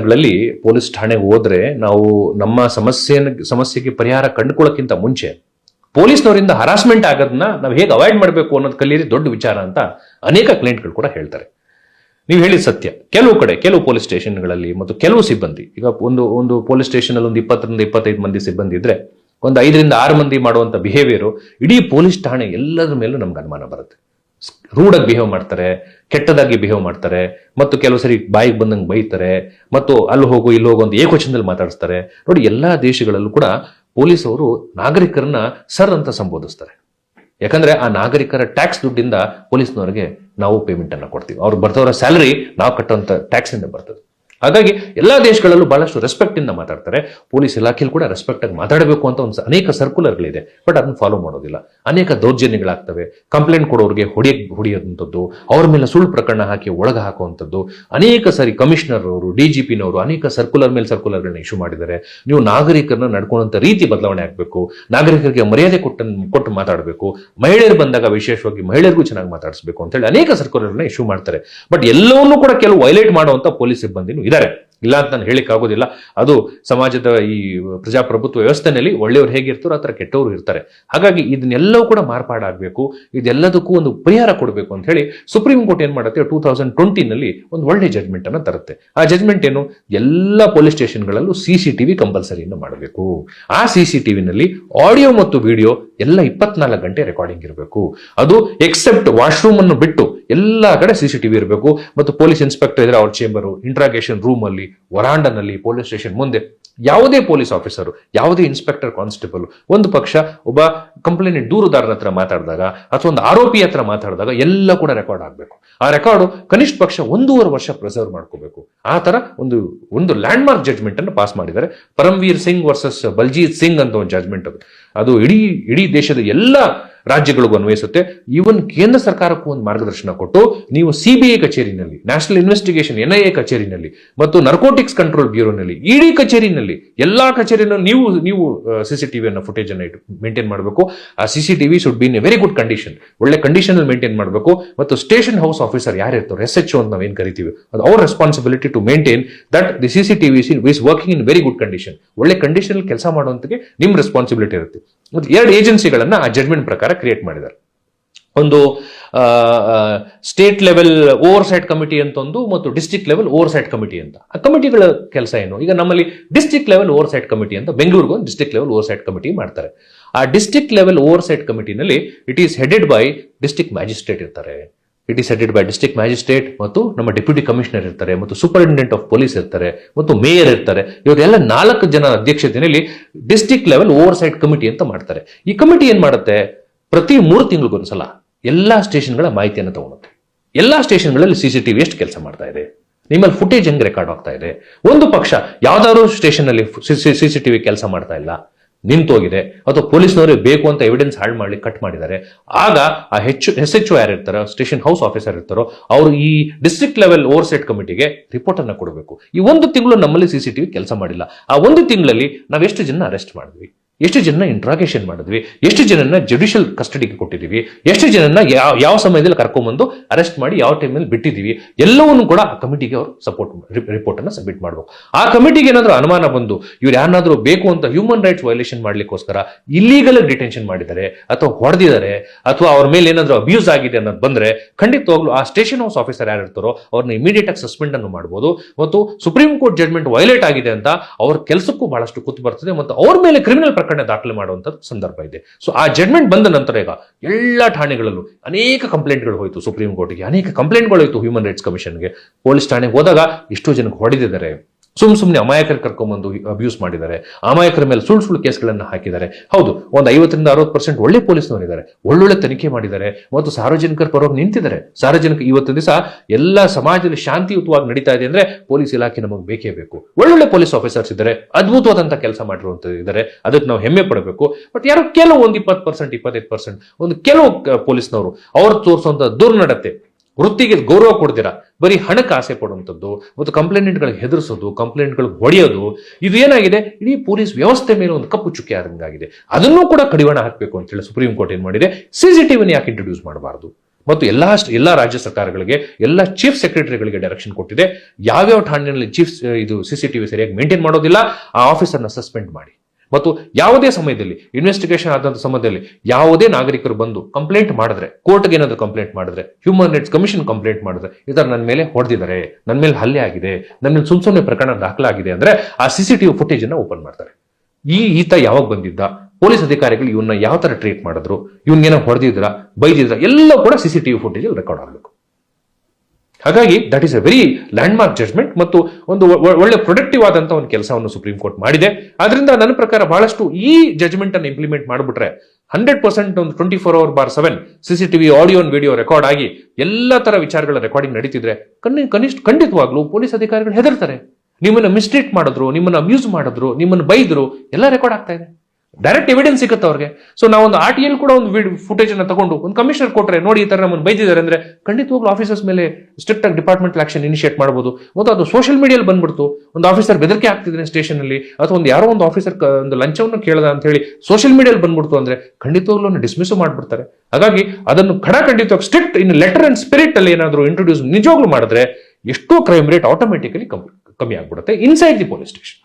ಗಳಲ್ಲಿ ಪೊಲೀಸ್ ಠಾಣೆ ಹೋದ್ರೆ ನಾವು ನಮ್ಮ ಸಮಸ್ಯೆ ಸಮಸ್ಯೆಗೆ ಪರಿಹಾರ ಕಂಡುಕೊಳ್ಳೋಕ್ಕಿಂತ ಮುಂಚೆ ಪೊಲೀಸ್ನವರಿಂದ ಹರಾಸ್ಮೆಂಟ್ ಆಗೋದನ್ನ ನಾವು ಹೇಗೆ ಅವಾಯ್ಡ್ ಮಾಡಬೇಕು ಅನ್ನೋದು ಕಲಿಯಿರಿ ದೊಡ್ಡ ವಿಚಾರ ಅಂತ ಅನೇಕ ಕ್ಲೈಂಟ್ಗಳು ಕೂಡ ಹೇಳ್ತಾರೆ. ನೀವು ಹೇಳಿದ ಸತ್ಯ. ಕೆಲವು ಕಡೆ, ಕೆಲವು ಪೊಲೀಸ್ ಸ್ಟೇಷನ್ಗಳಲ್ಲಿ ಮತ್ತು ಕೆಲವು ಸಿಬ್ಬಂದಿ, ಈಗ ಒಂದು ಒಂದು ಪೊಲೀಸ್ ಸ್ಟೇಷನ್ ಅಲ್ಲಿ ಒಂದು ಇಪ್ಪತ್ತರಿಂದ ಇಪ್ಪತ್ತೈದು ಮಂದಿ ಸಿಬ್ಬಂದಿ ಇದ್ರೆ ಒಂದು ಐದರಿಂದ ಆರು ಮಂದಿ ಮಾಡುವಂತ ಬಿಹೇವಿಯರ್ ಇಡೀ ಪೊಲೀಸ್ ಠಾಣೆ ಎಲ್ಲರ ಮೇಲೂ ನಮ್ಗೆ ಅನುಮಾನ ಬರುತ್ತೆ. ರೂಡಾಗಿ ಬಿಹೇವ್ ಮಾಡ್ತಾರೆ, ಕೆಟ್ಟದಾಗಿ ಬಿಹೇವ್ ಮಾಡ್ತಾರೆ, ಮತ್ತು ಕೆಲವು ಸರಿ ಬಾಯಿಗೆ ಬಂದಂಗೆ ಬೈತಾರೆ, ಮತ್ತು ಅಲ್ಲಿ ಹೋಗು, ಇಲ್ಲಿ ಹೋಗು ಅಂತ ಏಕವಚನದಲ್ಲಿ ಮಾತಾಡಿಸ್ತಾರೆ. ನೋಡಿ, ಎಲ್ಲಾ ದೇಶಗಳಲ್ಲೂ ಕೂಡ ಪೊಲೀಸ್ ಅವರು ನಾಗರಿಕರನ್ನ ಸರ್ ಅಂತ ಸಂಬೋಧಿಸ್ತಾರೆ. ಯಾಕಂದ್ರೆ ಆ ನಾಗರಿಕರ ಟ್ಯಾಕ್ಸ್ ದುಡ್ಡಿಂದ ಪೊಲೀಸ್ನವರಿಗೆ ನಾವು ಪೇಮೆಂಟ್ ಅನ್ನ ಕೊಡ್ತೀವಿ. ಅವ್ರು ಬರ್ತವರ ಸ್ಯಾಲರಿ ನಾವು ಕಟ್ಟುವಂತ ಟ್ಯಾಕ್ಸ್ ಇಂದ ಬರ್ತದೆ. ಹಾಗಾಗಿ ಎಲ್ಲಾ ದೇಶಗಳಲ್ಲೂ ಬಹಳಷ್ಟು ರೆಸ್ಪೆಕ್ಟ್ ಇಂದ ಮಾತಾಡ್ತಾರೆ. ಪೊಲೀಸ್ ಇಲಾಖೆಯಲ್ಲಿ ಕೂಡ ರೆಸ್ಪೆಕ್ಟ್ ಆಗಿ ಮಾತಾಡಬೇಕು ಅಂತ ಒಂದು ಅನೇಕ ಸರ್ಕ್ಯುಲರ್ಗಳಿದೆ ಬಟ್ ಅದನ್ನ ಫಾಲೋ ಮಾಡೋದಿಲ್ಲ. ಅನೇಕ ದೌರ್ಜನ್ಯಗಳಾಗ್ತವೆ. ಕಂಪ್ಲೇಂಟ್ ಕೊಡೋರಿಗೆ ಹೊಡಿಯ ಹೊಡೆಯುವಂಥದ್ದು, ಅವ್ರ ಮೇಲೆ ಸುಳ್ಳು ಪ್ರಕರಣ ಹಾಕಿ ಒಳಗೆ ಹಾಕುವಂಥದ್ದು. ಅನೇಕ ಸಾರಿ ಕಮಿಷನರ್ ಅವರು ಡಿ ಜಿ ಪಿನವರು ಅನೇಕ ಸರ್ಕ್ಯುಲರ್ ಮೇಲೆ ಸರ್ಕ್ಯುಲರ್ಗಳನ್ನ ಇಶ್ಯೂ ಮಾಡಿದ್ದಾರೆ. ನೀವು ನಾಗರಿಕರನ್ನ ನಡ್ಕೊಳ್ಳುವಂತ ರೀತಿ ಬದಲಾವಣೆ ಆಗಬೇಕು. ನಾಗರಿಕರಿಗೆ ಮರ್ಯಾದೆ ಕೊಟ್ಟ ಕೊಟ್ಟು ಮಾತಾಡಬೇಕು. ಮಹಿಳೆಯರು ಬಂದಾಗ ವಿಶೇಷವಾಗಿ ಮಹಿಳೆಯರಿಗೂ ಚೆನ್ನಾಗಿ ಮಾತಾಡಿಸಬೇಕು ಅಂತ ಹೇಳಿ ಅನೇಕ ಸರ್ಕ್ಯುಲರ್ನ ಇಶ್ಯೂ ಮಾಡ್ತಾರೆ. ಬಟ್ ಎಲ್ಲವನ್ನೂ ಕೂಡ ಕೆಲವು ವೈಲೇಟ್ ಮಾಡುವಂತ ಪೊಲೀಸ್ ಸಿಬ್ಬಂದಿನೂ ಇದ್ದಾರೆ. ಇಲ್ಲ ಅಂತ ನಾನು ಹೇಳಿಕ್ ಆಗೋದಿಲ್ಲ. ಅದು ಸಮಾಜದ ಈ ಪ್ರಜಾಪ್ರಭುತ್ವ ವ್ಯವಸ್ಥೆನಲ್ಲಿ ಒಳ್ಳೆಯವರು ಹೇಗಿರ್ತಾರೋ ಆ ಥರ ಕೆಟ್ಟವರು ಇರ್ತಾರೆ. ಹಾಗಾಗಿ ಇದನ್ನೆಲ್ಲವೂ ಕೂಡ ಮಾರ್ಪಾಡಾಗಬೇಕು. ಇದೆಲ್ಲದಕ್ಕೂ ಒಂದು ಪರಿಹಾರ ಕೊಡಬೇಕು ಅಂತ ಹೇಳಿ ಸುಪ್ರೀಂ ಕೋರ್ಟ್ ಏನು ಮಾಡುತ್ತೆ? ಟೂ ತೌಸಂಡ್ ಟ್ವೆಂಟಿನಲ್ಲಿ ಒಂದು ಒಳ್ಳೆ ಜಜ್ಮೆಂಟ್ ಅನ್ನು ತರುತ್ತೆ. ಆ ಜಜ್ಮೆಂಟ್ ಏನು? ಎಲ್ಲ ಪೊಲೀಸ್ ಸ್ಟೇಷನ್ಗಳಲ್ಲೂ ಸಿ ಸಿ ಟಿವಿ ಕಂಪಲ್ಸರಿಯನ್ನು ಮಾಡಬೇಕು. ಆ ಸಿ ಸಿ ಟಿವಿನಲ್ಲಿ ಆಡಿಯೋ ಮತ್ತು ವಿಡಿಯೋ ಎಲ್ಲ ಇಪ್ಪತ್ನಾಲ್ಕು ಗಂಟೆ ರೆಕಾರ್ಡಿಂಗ್ ಇರಬೇಕು. ಅದು ಎಕ್ಸೆಪ್ಟ್ ವಾಶ್ರೂಮ್ ಅನ್ನು ಬಿಟ್ಟು ಎಲ್ಲಾ ಕಡೆ ಸಿ ಸಿ ಟಿವಿ ಇರಬೇಕು. ಮತ್ತು ಪೊಲೀಸ್ ಇನ್ಸ್ಪೆಕ್ಟರ್ ಇದ್ರೆ ಅವ್ರ ಚೇಂಬರು ಇಂಟ್ರಾಗೇಷನ್ ರೂಮ್ ಅಲ್ಲಿ, ವರಾಂಡನಲ್ಲಿ ಪೊಲೀಸ್ ಸ್ಟೇಷನ್ ಮುಂದೆ ಯಾವುದೇ ಪೊಲೀಸ್ ಆಫೀಸರ್ ಯಾವುದೇ ಇನ್ಸ್ಪೆಕ್ಟರ್ ಕಾನ್ಸ್ಟೇಬಲ್ ಒಂದು ಪಕ್ಷ ಒಬ್ಬ ಕಂಪ್ಲೇಂಟ್ ದೂರುದಾರರ ಹತ್ರ ಮಾತಾಡಿದಾಗ ಅಥವಾ ಒಂದು ಆರೋಪಿ ಹತ್ರ ಮಾತಾಡಿದಾಗ ಎಲ್ಲ ಕೂಡ ರೆಕಾರ್ಡ್ ಆಗಬೇಕು. ಆ ರೆಕಾರ್ಡು ಕನಿಷ್ಠ ಪಕ್ಷ ಒಂದೂವರೆ ವರ್ಷ ಪ್ರಿಸರ್ವ್ ಮಾಡ್ಕೋಬೇಕು. ಆ ತರ ಒಂದು ಒಂದು ಲ್ಯಾಂಡ್ ಮಾರ್ಕ್ ಜಡ್ಜ್ಮೆಂಟ್ ಅನ್ನು ಪಾಸ್ ಮಾಡಿದ್ದಾರೆ. ಪರಮ್ವೀರ್ ಸಿಂಗ್ ವರ್ಸಸ್ ಬಲ್ಜೀತ್ ಸಿಂಗ್ ಅಂತ ಒಂದು ಜಡ್ಜ್ಮೆಂಟ್ ಅದು. ಅದು ಇಡೀ ಇಡೀ ದೇಶದ ಎಲ್ಲ ರಾಜ್ಯಗಳಿಗೂ ಅನ್ವಯಿಸುತ್ತೆ. ಈವನ್ ಕೇಂದ್ರ ಸರ್ಕಾರಕ್ಕೂ ಒಂದು ಮಾರ್ಗದರ್ಶನ ಕೊಟ್ಟು ನೀವು ಸಿಬಿಐ ಕಚೇರಿನಲ್ಲಿ ನ್ಯಾಷನಲ್ ಇನ್ವೆಸ್ಟಿಗೇಷನ್ ಎನ್ಐಎ ಕಚೇರಿನಲ್ಲಿ ಮತ್ತು ನರ್ಕೋಟಿಕ್ಸ್ ಕಂಟ್ರೋಲ್ ಬ್ಯೂರೋನಲ್ಲಿ ಇಡೀ ಕಚೇರಿನಲ್ಲಿ ಎಲ್ಲಾ ಕಚೇರಿನಲ್ಲಿ ನೀವು ನೀವು ಸಿಸಿಟಿವಿ ಅನ್ನ ಫುಟೇಜ್ ಅನ್ನ ಮೇಂಟೈನ್ ಮಾಡಬೇಕು. ಆ CCTV should be in a very good condition ಒಳ್ಳೆ ಕಂಡೀಷನ್ ಅಲ್ಲಿ ಮೇಂಟೈನ್ ಮಾಡಬೇಕು. ಮತ್ತು ಸ್ಟೇಷನ್ ಹೌಸ್ ಆಫೀಸರ್ ಯಾರು ಇರ್ತಾರೆ? ಎಸ್ ಎಚ್ ಅಂತ ನಾವೇನು ಕರಿತೀವಿ? ಅದು ಅವ್ರ responsibility to maintain that the CCTV is working in very good condition ಒಳ್ಳೆ ಕಂಡೀಷನ್ ಕೆಲಸ ಮಾಡುವಂತಕ್ಕೆ ನಿಮ್ ರೆಸ್ಪಾನ್ಸಿಬಿಲಿಟಿ ಇರುತ್ತೆ. ಮತ್ತು ಎರಡು ಏಜೆನ್ಸಿಗಳನ್ನ ಆ ಜಡ್ಮೆಂಟ್ ಪ್ರಕಾರ ಕ್ರಿಯೇಟ್ ಮಾಡಿದ್ದಾರೆ. ಒಂದು state level oversight committee ಅಂತ ಒಂದು ಮತ್ತು district level oversight committee ಅಂತ. ಆ ಕಮಿಟಿಗಳ ಕೆಲಸ ಏನು? ಈಗ ನಮ್ಮಲ್ಲಿ district level oversight committee ಅಂತ ಬೆಂಗಳೂರಿಗೆ ಒಂದು district level oversight committee ಮಾಡ್ತಾರೆ. ಆ district level oversight ಕಮಿಟಿನಲ್ಲಿ it is headed by district magistrate ಇರ್ತಾರೆ. It is by district magistrate ಮತ್ತು ನಮ್ಮ ಡೆಪ್ಯೂಟಿ ಕಮಿಷನರ್ ಇರ್ತಾರೆ ಮತ್ತು ಸೂಪರಿಂಟೆಂಡೆಂಟ್ ಆಫ್ ಪೊಲೀಸ್ ಇರ್ತಾರೆ ಮತ್ತು ಮೇಯರ್ ಇರ್ತಾರೆ ಇವರೆಲ್ಲ ನಾಲ್ಕು ಜನ ಅಧ್ಯಕ್ಷತೆಯಲ್ಲಿ district level oversight committee ಅಂತ ಮಾಡ್ತಾರೆ ಈ ಕಮಿಟಿ ಏನ್ ಮಾಡುತ್ತೆ ಪ್ರತಿ ಮೂರು ತಿಂಗಳಿಗೊಂದ್ಸಲ ಎಲ್ಲಾ ಸ್ಟೇಷನ್ಗಳ ಮಾಹಿತಿಯನ್ನು ತಗೊಳುತ್ತೆ ಎಲ್ಲಾ ಸ್ಟೇಷನ್ಗಳಲ್ಲಿ ಸಿಸಿಟಿವಿ ಎಷ್ಟು ಕೆಲಸ ಮಾಡ್ತಾ ಇದೆ ನಿಮ್ಮಲ್ಲಿ ಫುಟೇಜ್ ಹೆಂಗ್ ರೆಕಾರ್ಡ್ ಆಗ್ತಾ ಇದೆ ಒಂದು ಪಕ್ಷ ಯಾವ್ದಾದ್ರು ಸ್ಟೇಷನ್ ಅಲ್ಲಿ ಸಿಸಿಟಿವಿ ಕೆಲಸ ಮಾಡ್ತಾ ಇಲ್ಲ ನಿಂತೋಗಿದೆ. ಅಥವಾ ಪೊಲೀಸ್ನವರಿಗೆ ಬೇಕು ಅಂತ ಎವಿಡೆನ್ಸ್ ಹಾಳು ಮಾಡಿ ಕಟ್ ಮಾಡಿದ್ದಾರೆ. ಆಗ ಆ ಹೆಚ್ಚು ಎಸ್ ಎಚ್ ಯಾರು ಇರ್ತಾರೋ ಸ್ಟೇಷನ್ ಹೌಸ್ ಆಫೀಸರ್ ಇರ್ತಾರೋ, ಅವರು ಈ ಡಿಸ್ಟ್ರಿಕ್ಟ್ ಲೆವೆಲ್ ಓವರ್ ಸೈಟ್ ಕಮಿಟಿಗೆ ರಿಪೋರ್ಟ್ ಅನ್ನು ಕೊಡಬೇಕು. ಈ ಒಂದು ತಿಂಗಳು ನಮ್ಮಲ್ಲಿ ಸಿಸಿಟಿವಿ ಕೆಲಸ ಮಾಡಿಲ್ಲ. ಆ ಒಂದು ತಿಂಗಳಲ್ಲಿ ನಾವು ಎಷ್ಟು ಜನ ಅರೆಸ್ಟ್ ಮಾಡಿದ್ವಿ? ಎಷ್ಟು ಜನ ಇಂಟ್ರಾಗೇಷನ್ ಮಾಡಿದ್ವಿ, ಎಷ್ಟು ಜನನ ಜುಡಿಷಿಯಲ್ ಕಸ್ಟಡಿಗೆ ಕೊಟ್ಟಿದ್ದೀವಿ, ಎಷ್ಟು ಜನನ ಯಾವ ಯಾವ ಸಮಯದಲ್ಲಿ ಕರ್ಕೊಂಡ್ಬಂದು ಅರೆಸ್ಟ್ ಮಾಡಿ ಯಾವ ಟೈಮಲ್ಲಿ ಬಿಟ್ಟಿದ್ದೀವಿ, ಎಲ್ಲವನ್ನೂ ಕೂಡ ಆ ಕಮಿಟಿಗೆ ಅವರು ಸಪೋರ್ಟ್ ರಿಪೋರ್ಟ್ ಅನ್ನು ಸಬ್ಮಿಟ್ ಮಾಡಬೇಕು. ಆ ಕಮಿಟಿಗೆ ಏನಾದರೂ ಅನುಮಾನ ಬಂದು ಇವ್ರು ಯಾರನ್ನಾದರೂ ಬೇಕು ಅಂತ ಹ್ಯೂಮನ್ ರೈಟ್ಸ್ ವೈಲೇಷನ್ ಮಾಡ್ಲಿಕ್ಕೋಸ್ಕರ ಇಲ್ಲೀಗಲ್ ಡಿಟೆನ್ಷನ್ ಮಾಡಿದ್ದಾರೆ, ಅಥವಾ ಹೊಡೆದಿದ್ದಾರೆ, ಅಥವಾ ಅವ್ರ ಮೇಲೆ ಏನಾದರೂ ಅಬ್ಯೂಸ್ ಆಗಿದೆ ಅನ್ನೋದು ಬಂದ್ರೆ ಖಂಡಿತವಾಗ್ಲೂ ಆ ಸ್ಟೇಷನ್ ಹೌಸ್ ಆಫೀಸರ್ ಯಾರು ಇರ್ತಾರೋ ಅವ್ರನ್ನ ಇಮಿಡಿಯೇಟ್ ಆಗಿ ಸಸ್ಪೆಂಡ್ ಅನ್ನು ಮಾಡಬಹುದು ಮತ್ತು ಸುಪ್ರೀಂ ಕೋರ್ಟ್ ಜಡ್ಮೆಂಟ್ ವೈಲೇಟ್ ಆಗಿದೆ ಅಂತ ಅವ್ರ ಕೆಲಸಕ್ಕೂ ಬಹಳಷ್ಟು ಕೂತು ಬರ್ತದೆ, ಮತ್ತು ಅವ್ರ ಮೇಲೆ ಕ್ರಿಮಿನಲ್ ಪ್ರಕರಣ ದಾಖಲೆ ಮಾಡುವಂತ ಸಂದರ್ಭ ಇದೆ. ಸೊ ಆ ಜಡ್ಮೆಂಟ್ ಬಂದ ನಂತರ ಈಗ ಎಲ್ಲ ಠಾಣೆಗಳಲ್ಲೂ ಅನೇಕ ಕಂಪ್ಲೇಂಟ್ಗಳು ಹೋಯಿತು ಸುಪ್ರೀಂ ಕೋರ್ಟ್ಗೆ ಅನೇಕ ಕಂಪ್ಲೇಂಟ್ಗಳು ಹೋಯಿತು ಹ್ಯೂಮನ್ ರೈಟ್ಸ್ ಕಮಿಷನ್ಗೆ ಪೊಲೀಸ್ ಠಾಣೆಗೆ ಹೋದಾಗ ಎಷ್ಟೋ ಜನಕ್ಕೆ ಹೊಡೆದಿದ್ದಾರೆ. ಸುಮ್ ಸುಮ್ಮನೆ ಅಮಾಯಕರು ಕರ್ಕೊಂಡ್ಬಂದು ಅಬ್ಯೂಸ್ ಮಾಡಿದ್ದಾರೆ. ಅಮಾಯಕರ ಮೇಲೆ ಸುಳ್ಳು ಸುಳ್ಳು ಕೇಸ್ಗಳನ್ನು ಹಾಕಿದ್ದಾರೆ. ಹೌದು, ಒಂದು ಐವತ್ತರಿಂದ ಅರವತ್ತು ಪರ್ಸೆಂಟ್ ಒಳ್ಳೆ ಪೊಲೀಸ್ನವರಿದ್ದಾರೆ ಒಳ್ಳೊಳ್ಳೆ ತನಿಖೆ ಮಾಡಿದ್ದಾರೆ. ಮತ್ತು ಸಾರ್ವಜನಿಕರ ಪರವಾಗಿ ನಿಂತಿದ್ದಾರೆ. ಸಾರ್ವಜನಿಕ ಇವತ್ತು ದಿವಸ ಎಲ್ಲ ಸಮಾಜದಲ್ಲಿ ಶಾಂತಿಯುತವಾಗಿ ನಡೀತಾ ಇದೆ ಅಂದ್ರೆ ಪೊಲೀಸ್ ಇಲಾಖೆ ನಮಗೆ ಬೇಕೇ ಬೇಕು. ಒಳ್ಳೊಳ್ಳೆ ಪೊಲೀಸ್ ಆಫೀಸರ್ಸ್ ಇದ್ದಾರೆ. ಅದ್ಭುತವಾದಂತಹ ಕೆಲಸ ಮಾಡಿರುವಂತ ಇದ್ದಾರೆ. ಅದಕ್ಕೆ ನಾವು ಹೆಮ್ಮೆ ಪಡಬೇಕು. ಬಟ್ ಯಾರೋ ಕೆಲವು ಒಂದು ಇಪ್ಪತ್ತು ಪರ್ಸೆಂಟ್ ಇಪ್ಪತ್ತೈದು ಪರ್ಸೆಂಟ್ ಒಂದು ಕೆಲವು ಪೊಲೀಸ್ನವರು ಅವ್ರು ತೋರಿಸುವಂತ ದುರ್ನಡತೆ. ವೃತ್ತಿಗೆ ಗೌರವ ಕೊಡ್ತೀರಾ? ಬರೀ ಹಣಕ್ಕೆ ಆಸೆ ಪಡುವಂಥದ್ದು, ಮತ್ತು ಕಂಪ್ಲೇಂಟ್ಗಳಿಗೆ ಹೆದರಿಸೋದು ಕಂಪ್ಲೇಂಟ್ಗಳಿಗೆ ಹೊಡೆಯೋದು, ಇದು ಏನಾಗಿದೆ? ಇಡೀ ಪೊಲೀಸ್ ವ್ಯವಸ್ಥೆ ಮೇಲೆ ಒಂದು ಕಪ್ಪು ಚುಕ್ಕೆ ಆದಂಗಾಗಿದೆ. ಅದನ್ನೂ ಕೂಡ ಕಡಿವಾಣ ಹಾಕಬೇಕು ಅಂತ ಹೇಳಿ ಸುಪ್ರೀಂ ಕೋರ್ಟ್ ಏನು ಮಾಡಿದೆ? ಸಿ ಸಿಸಿಟಿವಿನ ಯಾಕೆ ಇಂಟ್ರೊಡ್ಯೂಸ್ ಮಾಡಬಾರ್ದು? ಮತ್ತು ಎಲ್ಲಾ ಎಲ್ಲ ರಾಜ್ಯ ಸರ್ಕಾರಗಳಿಗೆ, ಎಲ್ಲ ಚೀಫ್ ಸೆಕ್ರೆಟರಿಗಳಿಗೆ ಡೈರೆಕ್ಷನ್ ಕೊಟ್ಟಿದೆ. ಯಾವ್ಯಾವ ಠಾಣೆಯಲ್ಲಿ ಚೀಫ್ ಇದು ಸಿ ಸಿ ಟಿವಿ ಸರಿಯಾಗಿ ಮೇಂಟೈನ್ ಮಾಡೋದಿಲ್ಲ, ಆ ಆಫೀಸರ್ನ ಸಸ್ಪೆಂಡ್ ಮಾಡಿ. ಮತ್ತು ಯಾವುದೇ ಸಮಯದಲ್ಲಿ ಇನ್ವೆಸ್ಟಿಗೇಷನ್ ಆದಂತ ಸಮಯದಲ್ಲಿ ಯಾವುದೇ ನಾಗರಿಕರು ಬಂದು ಕಂಪ್ಲೇಂಟ್ ಮಾಡಿದ್ರೆ ಕೋರ್ಟ್ಗೆ ಏನಾದರೂ ಕಂಪ್ಲೇಂಟ್ ಮಾಡಿದ್ರೆ ಹ್ಯೂಮನ್ ರೈಟ್ಸ್ ಕಮಿಷನ್ ಕಂಪ್ಲೇಂಟ್ ಮಾಡಿದ್ರೆ ಇದರ ನನ್ನ ಮೇಲೆ ಹೊಡೆದಿದ್ದಾರೆ ನನ್ನ ಮೇಲೆ ಹಲ್ಲೆ ಆಗಿದೆ ನನ್ನ ಮೇಲೆ ಸುಮ್ ಸುಮ್ಮನೆ ಪ್ರಕರಣ ದಾಖಲಾಗಿದೆ ಅಂದ್ರೆ ಆ ಸಿಸಿಟಿವಿ ಫುಟೇಜ್ ಅನ್ನ ಓಪನ್ ಮಾಡ್ತಾರೆ. ಈ ಈತ ಯಾವಾಗ ಬಂದಿದ್ದ, ಪೊಲೀಸ್ ಅಧಿಕಾರಿಗಳು ಇವನ್ನ ಯಾವ ತರ ಟ್ರೀಟ್ ಮಾಡಿದ್ರು, ಇವನ್ಗೇನೋ ಹೊಡೆದಿದ್ರ, ಬೈದಿದ್ರ ಎಲ್ಲ ಕೂಡ ಸಿಸಿಟಿವಿ ಫುಟೇಜ್ ರೆಕಾರ್ಡ್ ಆಗಬೇಕು. ಹಾಗಾಗಿ that is a very landmark judgement ಮತ್ತು ಒಂದು ಒಳ್ಳೆ ಪ್ರೊಡಕ್ಟಿವ್ ಆದಂತ ಒಂದು ಕೆಲಸವನ್ನು ಸುಪ್ರೀಂ ಕೋರ್ಟ್ ಮಾಡಿದೆ. ಅದರಿಂದ ನನ್ನ ಪ್ರಕಾರ ಬಹಳಷ್ಟು ಈ ಜಜ್ಮೆಂಟ್ ಅನ್ನು ಇಂಪ್ಲಿಮೆಂಟ್ ಮಾಡಿಬಿಟ್ರೆ ಹಂಡ್ರೆಡ್ ಪರ್ಸೆಂಟ್ ಒಂದು twenty four hour by seven CCTV audio video record ಆಗಿ ಎಲ್ಲ ತರ ವಿಚಾರಗಳ ರೆಕಾರ್ಡಿಂಗ್ ನಡೀತಿದ್ರೆ ಕಣ್ಣಿ ಕನಿಷ್ಠ, ಖಂಡಿತವಾಗ್ಲೂ ಪೊಲೀಸ್ ಅಧಿಕಾರಿಗಳು ಹೆದರ್ತಾರೆ. ನಿಮ್ಮನ್ನ ಮಿಸ್ಟ್ರೀಟ್ ಮಾಡಿದ್ರು, ನಿಮ್ಮನ್ನ ಅಬ್ಯೂಸ್ ಮಾಡಿದ್ರು, ನಿಮ್ಮನ್ನ ಬೈದ್ರು, ಎಲ್ಲ ರೆಕಾರ್ಡ್ ಆಗ್ತಾ ಇದೆ. ಡೈರೆಕ್ಟ್ ಎವಿಡೆನ್ಸ್ ಸಿಗುತ್ತೆ ಅವ್ರಿಗೆ. ಸೊ ನಾವೊಂದು ಆರ್ ಟಿ ಎಲ್ ಕೂಡ ಒಂದು ಫುಟೇಜ್ ಅನ್ನ ತಗೊಂಡು ಒಂದು ಕಮಿಷನರ್ ಕೊಟ್ಟರೆ ನೋಡಿ ಈ ತರ ನಮ್ಮನ್ನು ಬೈದಿದ್ದಾರೆ ಅಂದ್ರೆ ಖಂಡಿತವಾಗ್ಲೂ ಆಫೀಸರ್ಸ್ ಮೇಲೆ ಸ್ಟ್ರಿಕ್ಟ್ ಆಗಿ ಡಿಪಾರ್ಟ್ಮೆಂಟ್ ಆಕ್ಷನ್ ಇನಿಷಿಯೇಟ್ ಮಾಡಬಹುದು ಮತ್ತು ಅದು ಸೋಷಿಯಲ್ ಮೀಡಿಯಲ್ಲಿ ಬಂದ್ಬಿಡ್ತು. ಒಂದು ಆಫೀಸರ್ ಬೆದರಿಕೆ ಆಗ್ತಿದ್ರೆ ಸ್ಟೇಷನ್ ಅಲ್ಲಿ, ಅಥವಾ ಒಂದು ಯಾರೋ ಒಂದು ಆಫೀಸರ್ ಒಂದು ಲಂಚವನ್ನು ಕೇಳದ ಅಂತ ಹೇಳಿ ಸೋಷಿಯಲ್ ಮೀಡಿಯಲ್ಲಿ ಬಂದ್ಬಿಡ್ತು ಅಂದ್ರೆ ಖಂಡಿತವಾಗ್ಲೂ ಡಿಸ್ಮಿಸ್ ಮಾಡ್ಬಿಡ್ತಾರೆ. ಹಾಗಾಗಿ ಅದನ್ನು ಖಡ ಖಂಡಿತವಾಗಿ strict in letter and spirit ಅಲ್ಲಿ ಏನಾದರೂ ಇಂಟ್ರೊಡ್ಯೂಸ್ ನಿಜವಾಗ್ಲೂ ಮಾಡಿದ್ರೆ ಎಷ್ಟೋ ಕ್ರೈಮ್ ರೇಟ್ ಆಟೋಮೆಟಿಕಲಿ ಕಮ್ಮಿ ಆಗ್ಬಿಡುತ್ತೆ ಇನ್ಸೈಡ್ ದಿ ಪೊಲೀಸ್ ಸ್ಟೇಷನ್